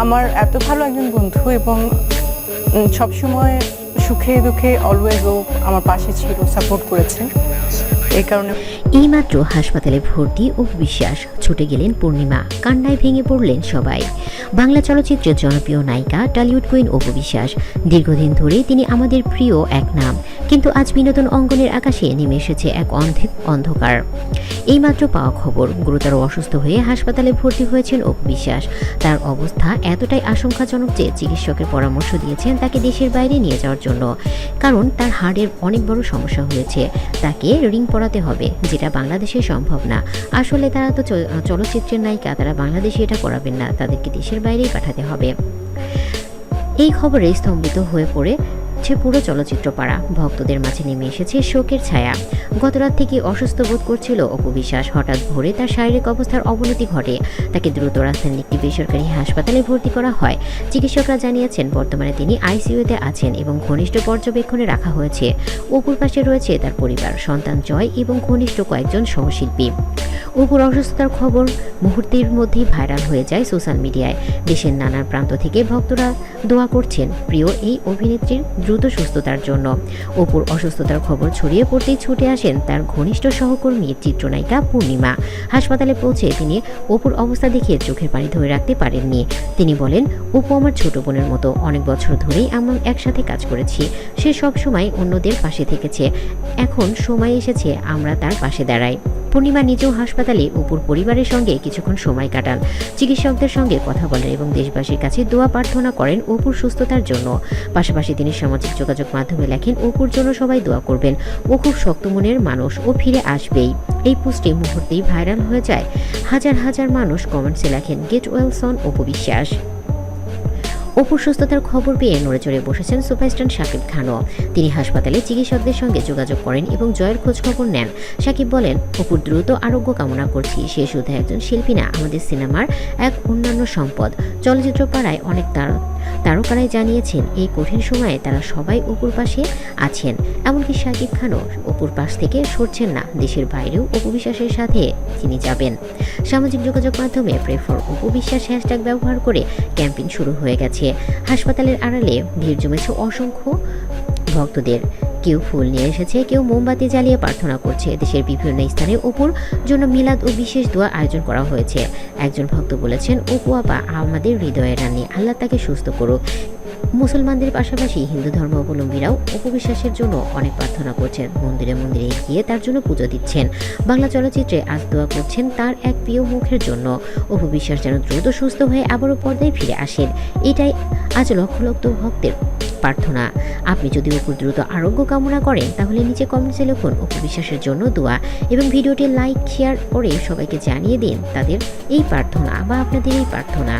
আমার এত ভালো একজন বন্ধু এবং সবসময় সুখে দুঃখে অলওয়েজ ও আমার পাশে ছিল সাপোর্ট করেছে। কারণে। এইমাত্র হাসপাতালে ভর্তি ও বিশ্বাস, ছুটে গেলেন পূর্ণিমা, কান্নায় ভেঙে পড়লেন সবাই। বাংলা চলচ্চিত্রের জনপ্রিয় নায়িকা টলিউড কুইন অপু বিশ্বাস, দীর্ঘদিন ধরে তিনি আমাদের প্রিয় এক নাম, কিন্তু আজ বিনোদন অঙ্গনের আকাশে নেমে এসেছে এক অন্ধে অন্ধকার। এইমাত্র পাওয়া খবর, গুরুতর অসুস্থ হয়ে হাসপাতালে ভর্তি হয়েছেন অপু বিশ্বাস। তার অবস্থা এতটাই আশঙ্কাজনক যে চিকিৎসকের পরামর্শ দিয়েছেন তাকে দেশের বাইরে নিয়ে যাওয়ার জন্য। কারণ তার হার্টের অনেক বড় সমস্যা হয়েছে। তাকে রিং পরাতে হবে, যেটা বাংলাদেশে সম্ভব না। আসলে তারা তো চল- চলচ্চিত্রের নায়িকা, তারা বাংলাদেশে এটা করাবেন না, তাদেরকে দেশের বাইরেই পাঠাতে হবে। এই খবরে স্তম্ভিত হয়ে পড়ে সে পুরো চলচ্চিত্র পাড়া ভক্তদের মাঝে নেমে এসেছে শোকের ছায়া। গতরাত থেকে অসুস্থ বোধ করছিল অপু বিশ্বাস। হঠাৎ ভোরে তার শারীরিক অবস্থার অবনতি ঘটে। তাকে দ্রুত রাজধানীর একটি বেসরকারি হাসপাতালে ভর্তি করা হয়। চিকিৎসকরা জানিয়েছেন, বর্তমানে তিনি আইসিইউতে আছেন এবং ঘনিষ্ঠ পর্যবেক্ষণে রাখা হয়েছে। অপুর পাশে রয়েছে তার পরিবার, সন্তান জয় এবং ঘনিষ্ঠ কয়েকজন সহশিল্পী। অপুর অসুস্থতার খবর মুহূর্তের মধ্যেই ভাইরাল হয়ে যায় সোশ্যাল মিডিয়ায়। দেশের নানা প্রান্ত থেকে ভক্তরা দোয়া করছেন, প্রিয়, এই অভিনেত্রীর দ্রুত সুস্থতার জন্য। অপুর অসুস্থতার খবর ছড়িয়ে পড়তেই ছুটে আসেন তার ঘনিষ্ঠ সহকর্মী চিত্রনায়িকা পূর্ণিমা। হাসপাতালে পৌঁছে তিনি অপুর অবস্থা দেখে চোখের পানি ধরে রাখতে পারেননি। তিনি বলেন, অপু আমার ছোট বোনের মতো। অনেক বছর ধরেই আমরা একসাথে কাজ করেছি। সে সব সময় অন্যদের পাশে থেকেছে। এখন সময় এসেছে আমরা তার পাশে দাঁড়াই। পূর্ণিমা নিজেও হাসপাতালে, অপুর পরিবারের সঙ্গে কিছুক্ষণ সময় কাটান। চিকিৎসকদের সঙ্গে কথা বলেন এবং দেশবাসীর কাছে দোয়া প্রার্থনা করেন অপুর সুস্থতার জন্য। পাশাপাশি তিনি সামাজিক যোগাযোগ মাধ্যমে লেখেন, অপুর জন্য সবাই দোয়া করবেন। ও খুব শক্ত মনের মানুষ, ও ফিরে আসবেই। এই পোস্টে মুহূর্তেই ভাইরাল হয়ে যায় হাজার হাজার মানুষ কমেন্টসে লেখেন, গেট ওয়েলসন অপু বিশ্বাস অপুর সুস্থতার খবর পেয়ে নড়েচড়ে বসেছেন সুপারস্টার শাকিব খানও। তিনি হাসপাতালে চিকিৎসকদের সঙ্গে যোগাযোগ করেন এবং জয়ের খোঁজ খবর নেন। শাকিব বলেন, অপুর দ্রুত আরোগ্য কামনা করছি। সে শুধু একজন শিল্পী না, আমাদের সিনেমার এক অন্যান্য সম্পদ। চলচ্চিত্র পাড়ায় অনেক তার তারকারাই জানিয়েছেন, এই কঠিন সময়ে তারা সবাই অপুর পাশে আছেন। এমনকি শাকিব খানও অপুর পাশ থেকে সরছেন না, দেশের বাইরেও অপু বিশ্বাসের সাথে তিনি যাবেন। সামাজিক যোগাযোগ মাধ্যমে প্রেফর অপু বিশ্বাস হ্যাশট্যাগ ব্যবহার করে ক্যাম্পেইন শুরু হয়ে গেছে। হাসপাতালের আড়ালে ভিড় জমেছে অসংখ্য ভক্তদের। কেউ ফুল নিয়ে এসেছে, কেউ মোমবাতি জ্বালিয়ে প্রার্থনা করছে। দেশের বিভিন্ন স্থানে অপুর জন্য মিলাদ ও বিশেষ দোয়া আয়োজন করা হয়েছে। একজন ভক্ত বলেছেন, অপু, আপা, আমাদের হৃদয়ের রানী, আল্লাহ তাকে সুস্থ করুক। মুসলমানদের পাশাপাশি হিন্দু ধর্মাবলম্বীরাও উপবিশ্বাসের জন্য অনেক প্রার্থনা করছেন। মন্দিরে মন্দিরে গিয়ে তার জন্য পুজো দিচ্ছেন। বাংলা চলচ্চিত্রে আজ দোয়া করছেন তার এক প্রিয় মুখের জন্য। উপবিশ্বাস যেন দ্রুত সুস্থ হয়ে আবারও পর্দায় ফিরে আসেন। এটাই আজ লক্ষ লক্ষ ভক্তের প্রার্থনা। আপনি যদি অপুর দ্রুত আরোগ্য কামনা করেন, তাহলে নিচে কমেন্টসে লিখুন অপু বিশ্বাসের জন্য দোয়া এবং ভিডিওটি লাইক শেয়ার করে সবাইকে জানিয়ে দিন তাদের এই প্রার্থনা বা আপনাদের এই প্রার্থনা।